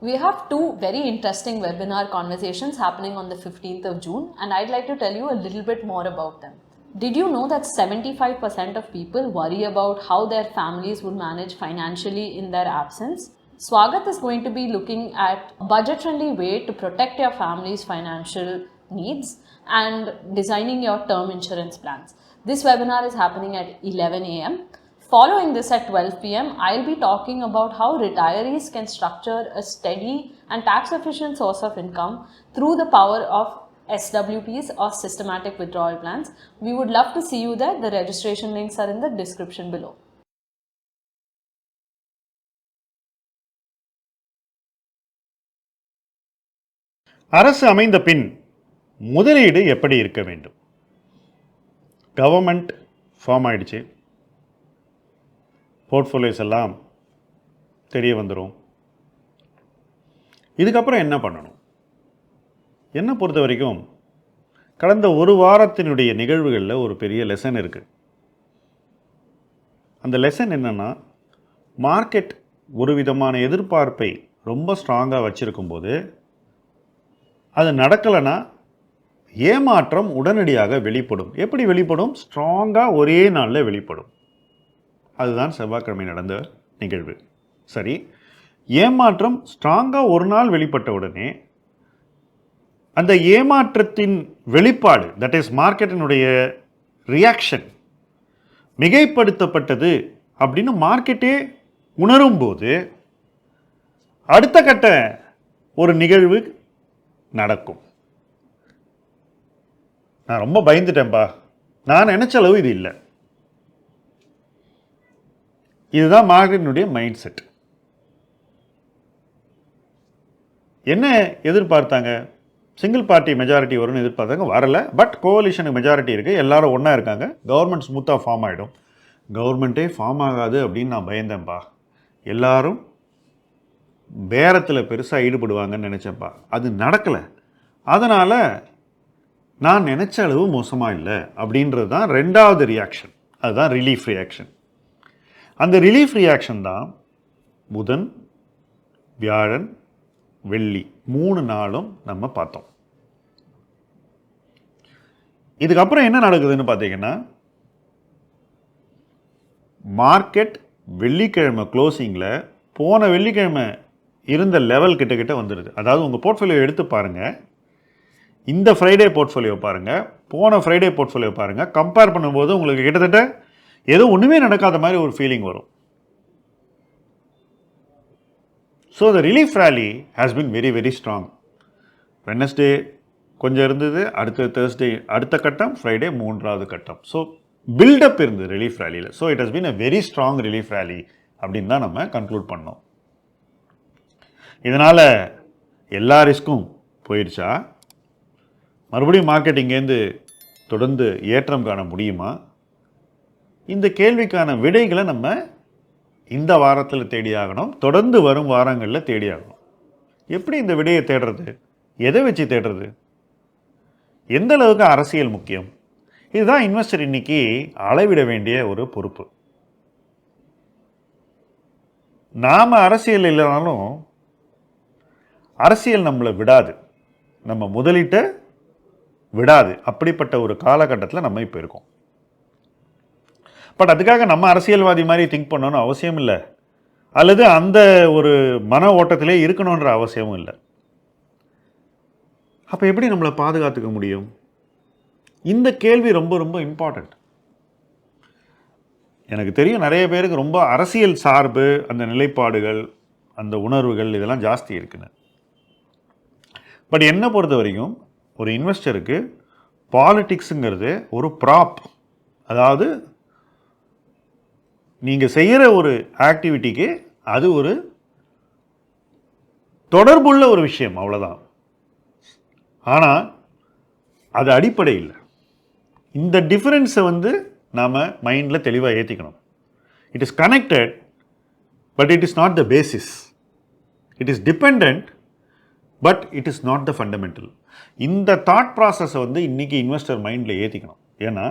We have two very interesting webinar conversations happening on the 15th of June, and I'd like to tell you a little bit more about them. Did you know that 75% of people worry about how their families would manage financially in their absence? Swagat is going to be looking at a budget friendly way to protect your family's financial needs and designing your term insurance plans. This webinar is happening at 11 a.m. Following this at 12 pm, I'll be talking about how retirees can structure a steady and tax efficient source of income through the power of SWPs or systematic withdrawal plans. We would love to see you there. The registration links are in the description below. அரசு அமைந்த பின் முதலீடு எப்படி இருக்க வேண்டும் government form ஆயிடுச்சு portfolios எல்லாம் தெரிய வந்துடும் இதுக்கப்புறம் என்ன பண்ணணும்? என்னை பொறுத்த வரைக்கும் கடந்த ஒரு வாரத்தினுடைய நிகழ்வுகளில் ஒரு பெரிய லெசன் இருக்குது அந்த லெசன் என்னென்னா மார்க்கெட் ஒரு விதமான எதிர்பார்ப்பை ரொம்ப ஸ்ட்ராங்காக வச்சுருக்கும்போது அது நடக்கலைன்னா ஏமாற்றம் உடனடியாக வெளிப்படும். எப்படி வெளிப்படும்? ஸ்ட்ராங்காக ஒரே நாளில் வெளிப்படும். அதுதான் செவ்வாய்க்கிழமை நடந்த நிகழ்வு. சரி ஏமாற்றம் ஸ்ட்ராங்காக ஒரு நாள் வெளிப்பட்ட உடனே அந்த ஏமாற்றத்தின் வெளிப்பாடு தட் இஸ் மார்க்கெட்டினுடைய ரியாக்ஷன் மிகைப்படுத்தப்பட்டது அப்படின்னு மார்க்கெட்டே உணரும்போது அடுத்த கட்ட ஒரு நிகழ்வு நடக்கும். நான் ரொம்ப பயந்துட்டேன்ப்பா நான் நினச்ச அளவு இது இல்லை. இதுதான் மார்க்கெட்டினுடைய மைண்ட் செட் என்ன எதிர்பார்த்தாங்க? சிங்கிள் பார்ட்டி மெஜாரிட்டி வரும்னு எதிர்பார்த்தாங்க வரல. பட் கோவலிஷனுக்கு மெஜாரிட்டி இருக்குது எல்லாரும் ஒன்றா இருக்காங்க. கவர்மெண்ட் ஸ்மூத்தாக ஃபார்ம் ஆகிடும் கவர்மெண்ட்டே ஃபார்ம் ஆகாது அப்படின்னு நான் பயந்தேன்ப்பா எல்லாரும் பேரத்தில் பெருசாக ஈடுபடுவாங்கன்னு நினச்சேன்ப்பா அது நடக்கலை. அதனால் நான் நினச்ச அளவு மோசமாக இல்லை அப்படின்றது தான் ரெண்டாவது ரியாக்ஷன் அதுதான் ரிலீஃப் ரியாக்ஷன் அந்த ரிலீஃப் ரியாக்ஷன் தான் புதன் வியாழன் வெள்ளி மூணு நாளும் நம்ம பார்த்தோம். இதுக்கப்புறம் என்ன நடக்குதுன்னு பார்த்தீங்கன்னா மார்க்கெட் வெள்ளிக்கிழமை க்ளோசிங்கில் போன வெள்ளிக்கிழமை இருந்த லெவல் கிட்ட கிட்ட வந்துடுது அதாவது உங்கள் போர்ட்ஃபோலியோ எடுத்து பாருங்கள் இந்த ஃப்ரைடே போர்ட்ஃபோலியோ பாருங்கள் போன ஃப்ரைடே போர்ட்ஃபோலியோ பாருங்கள் கம்பேர் பண்ணும்போது உங்களுக்கு கிட்டத்தட்ட ஏதோ ஒன்றுமே நடக்காத மாதிரி ஒரு ஃபீலிங் வரும். So the relief rally has been very very strong Wednesday கொஞ்சம் இருந்தது அடுத்த தேர்ஸ்டே அடுத்த கட்டம் ஃப்ரைடே மூன்றாவது கட்டம். ஸோ பில்டப் இருந்தது relief ரேலியில் so it has been a very strong relief rally அப்படின்னு தான் நம்ம கன்க்ளூட் பண்ணோம். இதனால் எல்லா ரிஸ்க்கும் போயிடுச்சா மறுபடியும் மார்க்கெட் இங்கேருந்து தொடர்ந்து ஏற்றம் காண முடியுமா? இந்த கேள்விக்கான விடைகளை நம்ம இந்த வாரத்தில் தேடியாகணும் தொடர்ந்து வரும் வாரங்களில் தேடியாகணும் எப்படி இந்த விடையை தேடுறது? எதை வச்சு தேடுறது? எந்த அளவுக்கு அரசியல் முக்கியம்? இதுதான் இன்வெஸ்டர் இன்னைக்கு அளவிட வேண்டிய ஒரு பொறுப்பு. நாம் அரசியல் இல்லைனாலும் அரசியல் நம்மளை விடாது. நம்ம முதலீட்டை விடாது. அப்படிப்பட்ட ஒரு காலகட்டத்தில் நம்ம இப்போ இருக்கோம். பட் அதுக்காக நம்ம அரசியல்வாதி மாதிரி திங்க் பண்ணணும்னு அவசியம் இல்லை. அல்லது அந்த ஒரு மன ஓட்டத்திலே இருக்கணுன்ற அவசியமும் இல்லை. அப்போ எப்படி நம்மளை பாதுகாத்துக்க முடியும்? இந்த கேள்வி ரொம்ப ரொம்ப இம்பார்ட்டண்ட் எனக்கு தெரியும் நிறைய பேருக்கு ரொம்ப அரசியல் சார்பு அந்த நிலைப்பாடுகள் அந்த உணர்வுகள் இதெல்லாம் ஜாஸ்தி இருக்குன்னு. பட் என்னை பொறுத்த வரைக்கும் ஒரு இன்வெஸ்டருக்கு பாலிட்டிக்ஸுங்கிறது ஒரு ப்ராப் அதாவது நீங்கள் செய்கிற ஒரு ஆக்டிவிட்டிக்கு அது ஒரு தொடர்புள்ள ஒரு விஷயம் அவ்வளோதான் ஆனால் அது அடிப்படை இல்லை இந்த டிஃப்ரென்ஸை வந்து நாம் மைண்டில் தெளிவாக ஏற்றிக்கணும் it is connected but it is not the basis it is depend but it is not the fundamental இந்த தாட் ப்ராசஸை வந்து இன்றைக்கி இன்வெஸ்டர் மைண்டில் ஏற்றிக்கணும் ஏன்னா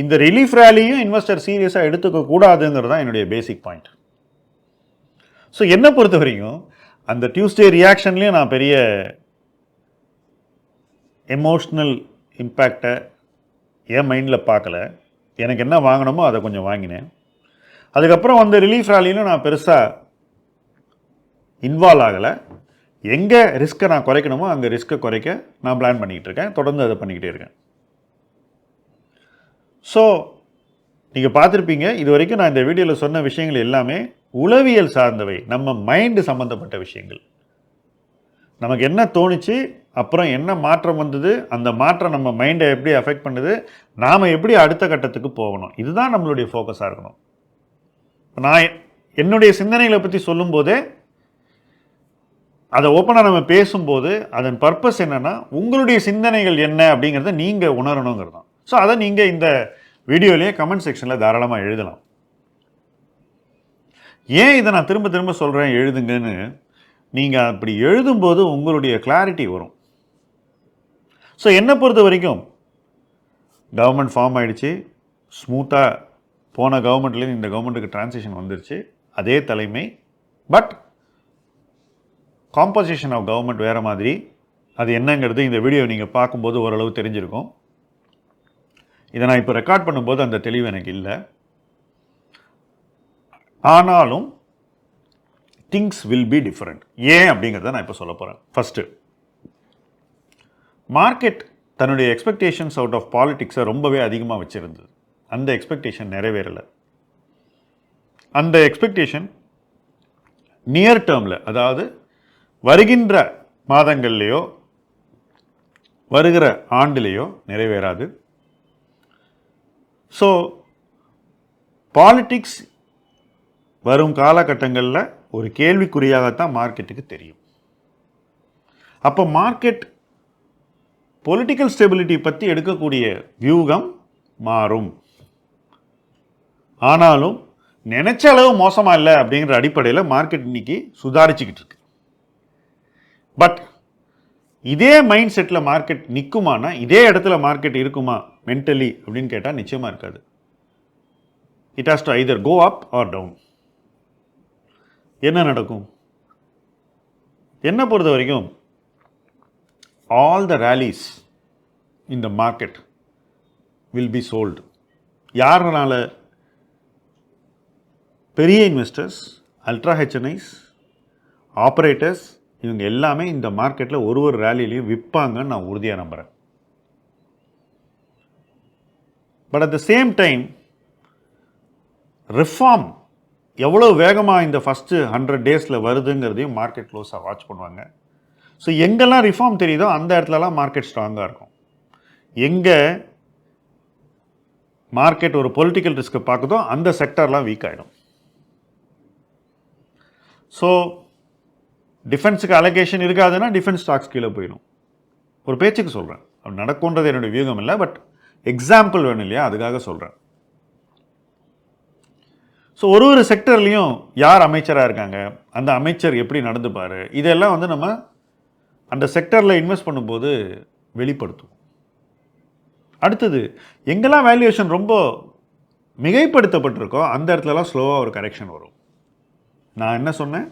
இந்த ரிலீஃப் ரேலியும் இன்வெஸ்டர் சீரியஸாக எடுத்துக்க கூடாதுங்கிறது தான் என்னுடைய பேசிக் பாயிண்ட் ஸோ என்னை பொறுத்த வரைக்கும் அந்த டியூஸ்டே ரியாக்ஷன்லேயும் நான் பெரிய எமோஷ்னல் இம்பேக்டை என் மைண்டில் பார்க்கல. எனக்கு என்ன வாங்கினமோ அதை கொஞ்சம் வாங்கினேன். அதுக்கப்புறம் வந்து ரிலீஃப் ராலியிலும் நான் பெருசாக இன்வால்வ் ஆகலை. எங்கே ரிஸ்க்கை நான் குறைக்கணுமோ அங்கே ரிஸ்க்கை குறைக்க நான் பிளான் பண்ணிக்கிட்டு இருக்கேன். தொடர்ந்து அதை பண்ணிக்கிட்டே இருக்கேன். ஸோ நீங்கள் பார்த்துருப்பீங்க இது வரைக்கும் நான் இந்த வீடியோவில் சொன்ன விஷயங்கள் எல்லாமே உளவியல் சார்ந்தவை. நம்ம மைண்டு சம்மந்தப்பட்ட விஷயங்கள். நமக்கு என்ன தோணுச்சு அப்புறம் என்ன மாற்றம் வந்தது அந்த மாற்றம் நம்ம மைண்டை எப்படி அஃபெக்ட் பண்ணுது நாம் எப்படி அடுத்த கட்டத்துக்கு போகணும்? இதுதான் நம்மளுடைய ஃபோக்கஸாக இருக்கணும். நான் என்னுடைய சிந்தனைகளை பற்றி சொல்லும்போதே அதை ஓப்பனாக நம்ம பேசும்போது அதன் பர்பஸ் என்னன்னா உங்களுடைய சிந்தனைகள் என்ன அப்படிங்கிறத நீங்கள் உணரணுங்கிறது தான் ஸோ அதை நீங்கள் இந்த வீடியோலேயே கமெண்ட் செக்ஷனில் தாராளமாக எழுதலாம். ஏன் இதை நான் திரும்ப திரும்ப சொல்கிறேன் எழுதுங்கன்னு? நீங்கள் அப்படி எழுதும்போது உங்களுடைய கிளாரிட்டி வரும். ஸோ என்னை பொறுத்த வரைக்கும் கவர்மெண்ட் ஃபார்ம் ஆகிடுச்சு ஸ்மூத்தாக போன கவர்மெண்ட்லேருந்து இந்த கவர்மெண்ட்டுக்கு டிரான்சிஷன் வந்துருச்சு. அதே தலைமை. பட் காம்போசிஷன் ஆஃப் கவர்மெண்ட் வேறு மாதிரி. அது என்னங்கிறது இந்த வீடியோ நீங்கள் பார்க்கும்போது ஓரளவு தெரிஞ்சிருக்கும். இதை நான் இப்போ ரெக்கார்ட் பண்ணும்போது அந்த தெளிவு எனக்கு இல்லை. ஆனாலும் திங்ஸ் வில் பி டிஃப்ரெண்ட் ஏன் அப்படிங்கிறத நான் இப்போ சொல்ல போகிறேன் ஃபஸ்ட்டு மார்க்கெட் தன்னுடைய எக்ஸ்பெக்டேஷன்ஸ் அவுட் ஆஃப் பாலிட்டிக்ஸை ரொம்பவே அதிகமாக வச்சுருந்தது. அந்த எக்ஸ்பெக்டேஷன் நிறைவேறலை. அந்த எக்ஸ்பெக்டேஷன் நியர் டேர்மில் அதாவது வருகின்ற மாதங்கள்லேயோ வருகிற ஆண்டிலேயோ நிறைவேறாது. ஸோ பாலிட்டிக்ஸ் வரும் காலகட்டங்களில் ஒரு கேள்விக்குறியாகத்தான் மார்க்கெட்டுக்கு தெரியும். அப்போ மார்க்கெட் பொலிட்டிக்கல் ஸ்டெபிலிட்டி பற்றி எடுக்கக்கூடிய வியூகம் மாறும். ஆனாலும் நினச்ச அளவு மோசமாக இல்லை அப்படிங்கிற அடிப்படையில் மார்க்கெட் இன்னைக்கு சுதாரிச்சுக்கிட்டு இருக்கு. பட் இதே மைண்ட் செட்டில் மார்க்கெட் நிற்குமானா இதே இடத்துல மார்க்கெட் இருக்குமா மென்டலி அப்படின்னு கேட்டால் நிச்சயமாக இருக்காது. It has to either go up or down என்ன நடக்கும்? என்னை பொறுத்த வரைக்கும் all the rallies in the market will be sold யாருனால? பெரிய இன்வெஸ்டர்ஸ் அல்ட்ரா ஹெச்என்ஐஸ் ஆப்ரேட்டர்ஸ் இவங்க எல்லாமே இந்த மார்க்கெட்டில் ஒரு ஒரு ரேலிலையும் விற்பாங்கன்னு நான் உறுதியாக நம்புகிறேன் but at the same time reform எவ்வளோ வேகமாக இந்த ஃபஸ்ட்டு ஹண்ட்ரட் டேஸில் வருதுங்கிறதையும் மார்க்கெட் க்ளோஸாக வாட்ச் பண்ணுவாங்க. ஸோ எங்கெல்லாம் ரிஃபார்ம் தெரியுதோ அந்த இடத்துலலாம் மார்க்கெட் ஸ்ட்ராங்காக இருக்கும். எங்கே மார்க்கெட் ஒரு பொலிட்டிக்கல் ரிஸ்க்கை பார்க்குதோ அந்த செக்டர்லாம் வீக் ஆகிடும் ஸோ டிஃபென்ஸுக்கு அலகேஷன் இருக்காதுன்னா டிஃபென்ஸ் ஸ்டாக்ஸ் கீழே போயிடும். ஒரு பேச்சுக்கு சொல்கிறேன் அது நடக்கும்ன்றது என்னுடைய வியூகம் இல்லை பட் எக்ஸாம்பிள் வேணும் இல்லையா? அதுக்காக சொல்கிறேன் ஸோ ஒரு ஒரு செக்டர்லேயும் யார் அமைச்சராக இருக்காங்க? அந்த அமைச்சர் எப்படி நடந்துப்பார்? இதெல்லாம் வந்து நம்ம அந்த செக்டரில் இன்வெஸ்ட் பண்ணும்போது வெளிப்படுத்தும் அடுத்தது எங்கெல்லாம் வேல்யூவேஷன் ரொம்ப மிகைப்படுத்தப்பட்டிருக்கோ அந்த இடத்துலலாம் ஸ்லோவாக ஒரு கரெக்ஷன் வரும். நான் என்ன சொன்னேன்?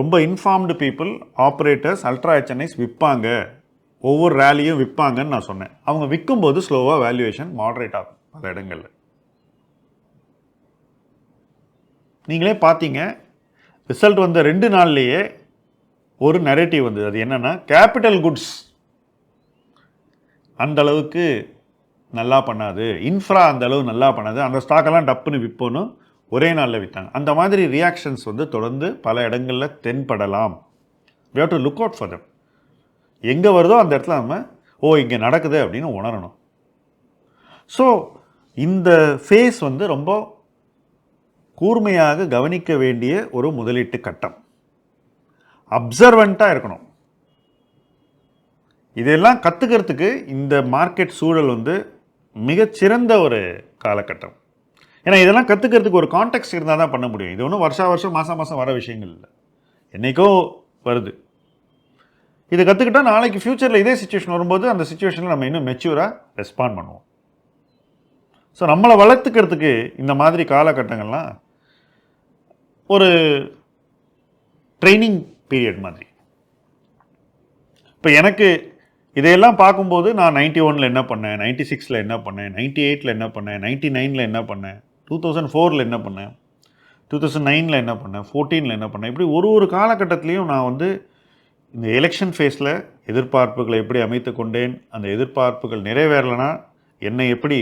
ரொம்ப informed people operators ultra HNIs விற்பாங்க ஒவ்வொரு ரேலியும் விற்பாங்கன்னு நான் சொன்னேன். அவங்க விற்கும்போது ஸ்லோவாக வேல்யூவேஷன் மாடரேட் ஆகும் பல இடங்களில். நீங்களே பார்த்தீங்க ரிசல்ட் வந்த ரெண்டு நாள்லேயே ஒரு நெரேட்டிவ் வந்தது. அது என்னென்னா கேபிட்டல் குட்ஸ் அந்த அளவுக்கு நல்லா பண்ணாது. இன்ஃப்ரா அந்த அளவு நல்லா பண்ணாது. அந்த ஸ்டாக்கெல்லாம் டப்புன்னு விற்போன்னு ஒரே நாளில் விற்றாங்க அந்த மாதிரி ரியாக்ஷன்ஸ் வந்து தொடர்ந்து பல இடங்களில் தென்படலாம். We have to look out for them எங்கே வருதோ அந்த இடத்துல நம்ம ஓ இங்கே நடக்குது அப்படின்னு உணரணும். ஸோ இந்த ஃபேஸ் வந்து ரொம்ப கூர்மையாக கவனிக்க வேண்டிய ஒரு முதலீட்டு கட்டம். அப்சர்வண்ட்டாக இருக்கணும். இதெல்லாம் கற்றுக்கிறதுக்கு இந்த மார்க்கெட் சூழல் வந்து மிகச்சிறந்த ஒரு காலகட்டம். ஏன்னா இதெல்லாம் கற்றுக்கிறதுக்கு ஒரு கான்டெக்ட் இருந்தால் தான் பண்ண முடியும். இது ஒன்றும் வருஷா வருஷம் மாதம் மாதம் வர விஷயங்கள் இல்லை. என்றைக்கோ வருது. இதை கற்றுக்கிட்டா நாளைக்கு ஃப்யூச்சரில் இதே சுச்சுவேஷன் வரும்போது அந்த சுச்சுவேஷனில் நம்ம இன்னும் மெச்சூராக ரெஸ்பாண்ட் பண்ணுவோம். ஸோ நம்மளை வளர்த்துக்கிறதுக்கு இந்த மாதிரி காலகட்டங்கள்லாம் ஒரு ட்ரைனிங் பீரியட் மாதிரி. இப்போ எனக்கு இதையெல்லாம் பார்க்கும்போது நான் நைன்டி ஒனில் என்ன பண்ணேன் நைன்டி சிக்ஸில் என்ன பண்ணேன் நைன்டி எயிட்டில் என்ன பண்ணேன் நைன்டி நைனில் என்ன பண்ணேன் டூ தௌசண்ட் ஃபோரில் என்ன பண்ணேன் டூ தௌசண்ட் நைனில் என்ன பண்ணேன் ஃபோர்டீனில் என்ன பண்ணேன் இப்படி ஒரு ஒரு காலகட்டத்துலேயும் நான் வந்து இந்த எலெக்ஷன் ஃபேஸில் எதிர்பார்ப்புகளை எப்படி அமைத்து கொண்டேன் அந்த எதிர்பார்ப்புகள் நிறைவேறலைனா என்னை எப்படி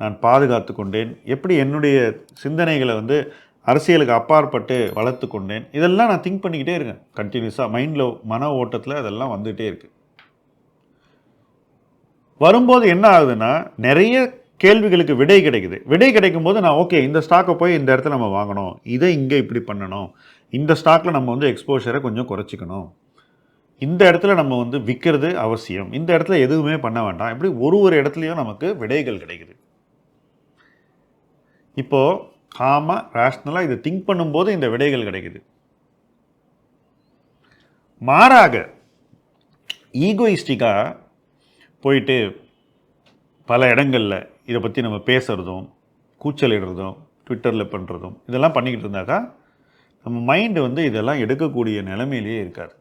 நான் பாதுகாத்து கொண்டேன் எப்படி என்னுடைய சிந்தனைகளை வந்து அரசியலுக்கு அப்பாற்பட்டு வளர்த்து கொண்டேன் இதெல்லாம் நான் திங்க் பண்ணிக்கிட்டே இருக்கேன். கண்டினியூஸாக மைண்டில் மன ஓட்டத்தில் அதெல்லாம் வந்துகிட்டே இருக்கு. வரும்போது என்ன ஆகுதுன்னா நிறைய கேள்விகளுக்கு விடை கிடைக்குது. விடை கிடைக்கும் போது நான் ஓகே இந்த ஸ்டாக்கை போய் இந்த இடத்துல நம்ம வாங்கணும். இதை இங்கே இப்படி பண்ணணும். இந்த ஸ்டாக்கில் நம்ம வந்து எக்ஸ்போஷரை கொஞ்சம் குறைச்சிக்கணும். இந்த இடத்துல நம்ம வந்து விற்கிறது அவசியம். இந்த இடத்துல எதுவுமே பண்ண வேண்டாம். இப்படி ஒரு ஒரு இடத்துலையும் நமக்கு விடைகள் கிடைக்குது. இப்போது காம ரேஷ்னலாக இதை திங்க் பண்ணும்போது இந்த விடைகள் கிடைக்குது. மாறாக ஈகோயிஸ்டிக்காக போயிட்டு பல இடங்களில் இதை பற்றி நம்ம பேசுகிறதும் கூச்சலிடுறதும் ட்விட்டரில் பண்ணுறதும் இதெல்லாம் பண்ணிக்கிட்டு இருந்தாக்கா நம்ம மைண்டு வந்து இதெல்லாம் எடுக்கக்கூடிய நிலைமையிலேயே இருக்காது.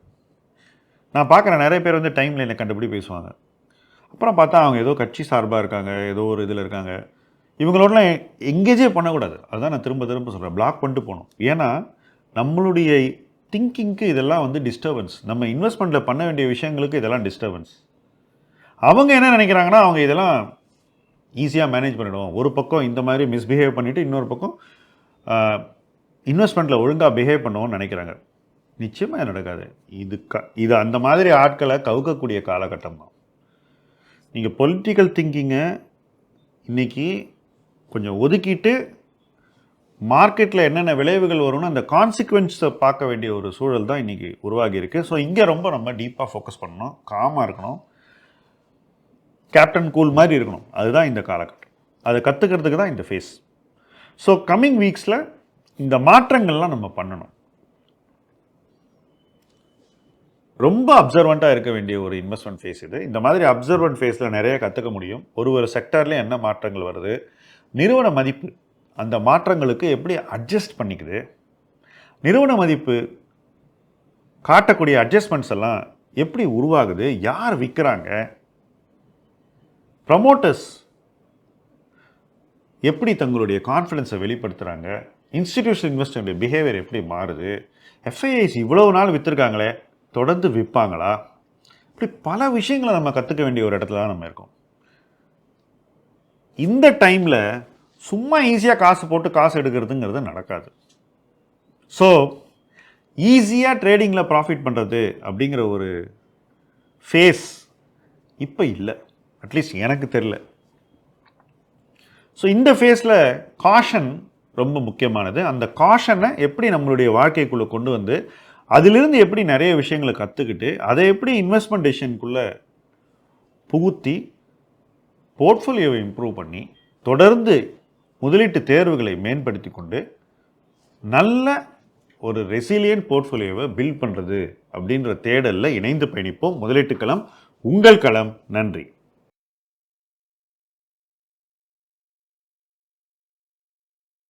நான் பார்க்குறேன் நிறைய பேர் வந்து டைம் லைனை கண்டுபிடி பேசுவாங்க. அப்புறம் பார்த்தா அவங்க ஏதோ கட்சி சார்பாக இருக்காங்க ஏதோ ஒரு இதில் இருக்காங்க. இவங்களோடலாம் எங்கேஜே பண்ணக்கூடாது. அதுதான் நான் திரும்ப திரும்ப சொல்கிறேன் பிளாக் பண்ணிட்டு போகணும். ஏன்னா நம்மளுடைய திங்கிங்க்கு இதெல்லாம் வந்து டிஸ்டர்பன்ஸ் நம்ம இன்வெஸ்ட்மெண்ட்டில் பண்ண வேண்டிய விஷயங்களுக்கு இதெல்லாம் டிஸ்டர்பன்ஸ் அவங்க என்ன நினைக்கிறாங்கன்னா அவங்க இதெல்லாம் ஈஸியாக மேனேஜ் பண்ணிவிடுவோம் ஒரு பக்கம் இந்த மாதிரி மிஸ்பிஹேவ் பண்ணிவிட்டு இன்னொரு பக்கம் இன்வெஸ்ட்மெண்ட்டில் ஒழுங்காக பிஹேவ் பண்ணுவோம்னு நினைக்கிறாங்க. நிச்சயமாக நடக்காது. இது க இது அந்த மாதிரி ஆட்களை கவுக்கக்கூடிய காலகட்டம் தான். நீங்கள் பொலிட்டிக்கல் திங்கிங்கை இன்றைக்கி கொஞ்சம் ஒதுக்கிட்டு மார்க்கெட்டில் என்னென்ன விளைவுகள் வரும்னு அந்த கான்சிக்வன்ஸை பார்க்க வேண்டிய ஒரு சூழல் தான் இன்றைக்கி உருவாகி இருக்குது ஸோ இங்கே ரொம்ப நம்ம டீப்பாக ஃபோக்கஸ் பண்ணணும். காமாக இருக்கணும். கேப்டன் கூல் மாதிரி இருக்கணும். அதுதான் இந்த காலகட்டம். அதை கற்றுக்கிறதுக்கு தான் இந்த ஃபேஸ் ஸோ கம்மிங் வீக்ஸில் இந்த மாற்றங்கள்லாம் நம்ம பண்ணணும். ரொம்ப அப்சர்வண்ட்டாக இருக்க வேண்டிய ஒரு இன்வெஸ்ட்மெண்ட் ஃபேஸ் இது. இந்த மாதிரி அப்சர்வன்ட் ஃபேஸில் நிறைய கற்றுக்க முடியும். ஒரு ஒரு செக்டர்லேயும் என்ன மாற்றங்கள் வருது நிறுவன மதிப்பு அந்த மாற்றங்களுக்கு எப்படி அட்ஜஸ்ட் பண்ணிக்குது நிறுவன மதிப்பு காட்டக்கூடிய அட்ஜஸ்ட்மெண்ட்ஸ் எல்லாம் எப்படி உருவாகுது யார் விற்கிறாங்க ப்ரமோட்டர்ஸ் எப்படி தங்களுடைய கான்ஃபிடென்ஸை வெளிப்படுத்துகிறாங்க இன்ஸ்டிடியூஷன் இன்வெஸ்டருடைய பிஹேவியர் எப்படி மாறுது எஃப்ஐஐஸ் இவ்வளவு நாள் விற்றுருக்காங்களே தொடர்ந்து விற்பாங்களா? இப்படி பல விஷயங்களை நம்ம கற்றுக்க வேண்டிய ஒரு இடத்துல தான் நம்ம இருக்கோம். இந்த டைமில் சும்மா ஈஸியாக காசு போட்டு காசு எடுக்கிறதுங்கிறது நடக்காது. ஸோ ஈஸியாக ட்ரேடிங்கில் ப்ராஃபிட் பண்ணுறது அப்படிங்கிற ஒரு ஃபேஸ் இப்போ இல்லை. அட்லீஸ்ட் எனக்கு தெரில ஸோ இந்த ஃபேஸில் காஷன் ரொம்ப முக்கியமானது. அந்த காஷனை எப்படி நம்மளுடைய வாழ்க்கைக்குள்ளே கொண்டு வந்து அதிலிருந்து எப்படி நிறைய விஷயங்களை கற்றுக்கிட்டு அதை எப்படி இன்வெஸ்ட்மெண்ட் டெசிஷனுக்குள்ளே புகுத்தி போர்ட்ஃபோலியோவை இம்ப்ரூவ் பண்ணி தொடர்ந்து முதலீட்டு தேர்வுகளை மேம்படுத்தி கொண்டு நல்ல ஒரு ரெசிலியன்ட் போர்ட்ஃபோலியோவை பில்ட் பண்ணுறது அப்படின்ற தேடலில் இணைந்து பயணிப்போம். முதலீட்டு களம் உங்கள் களம். நன்றி.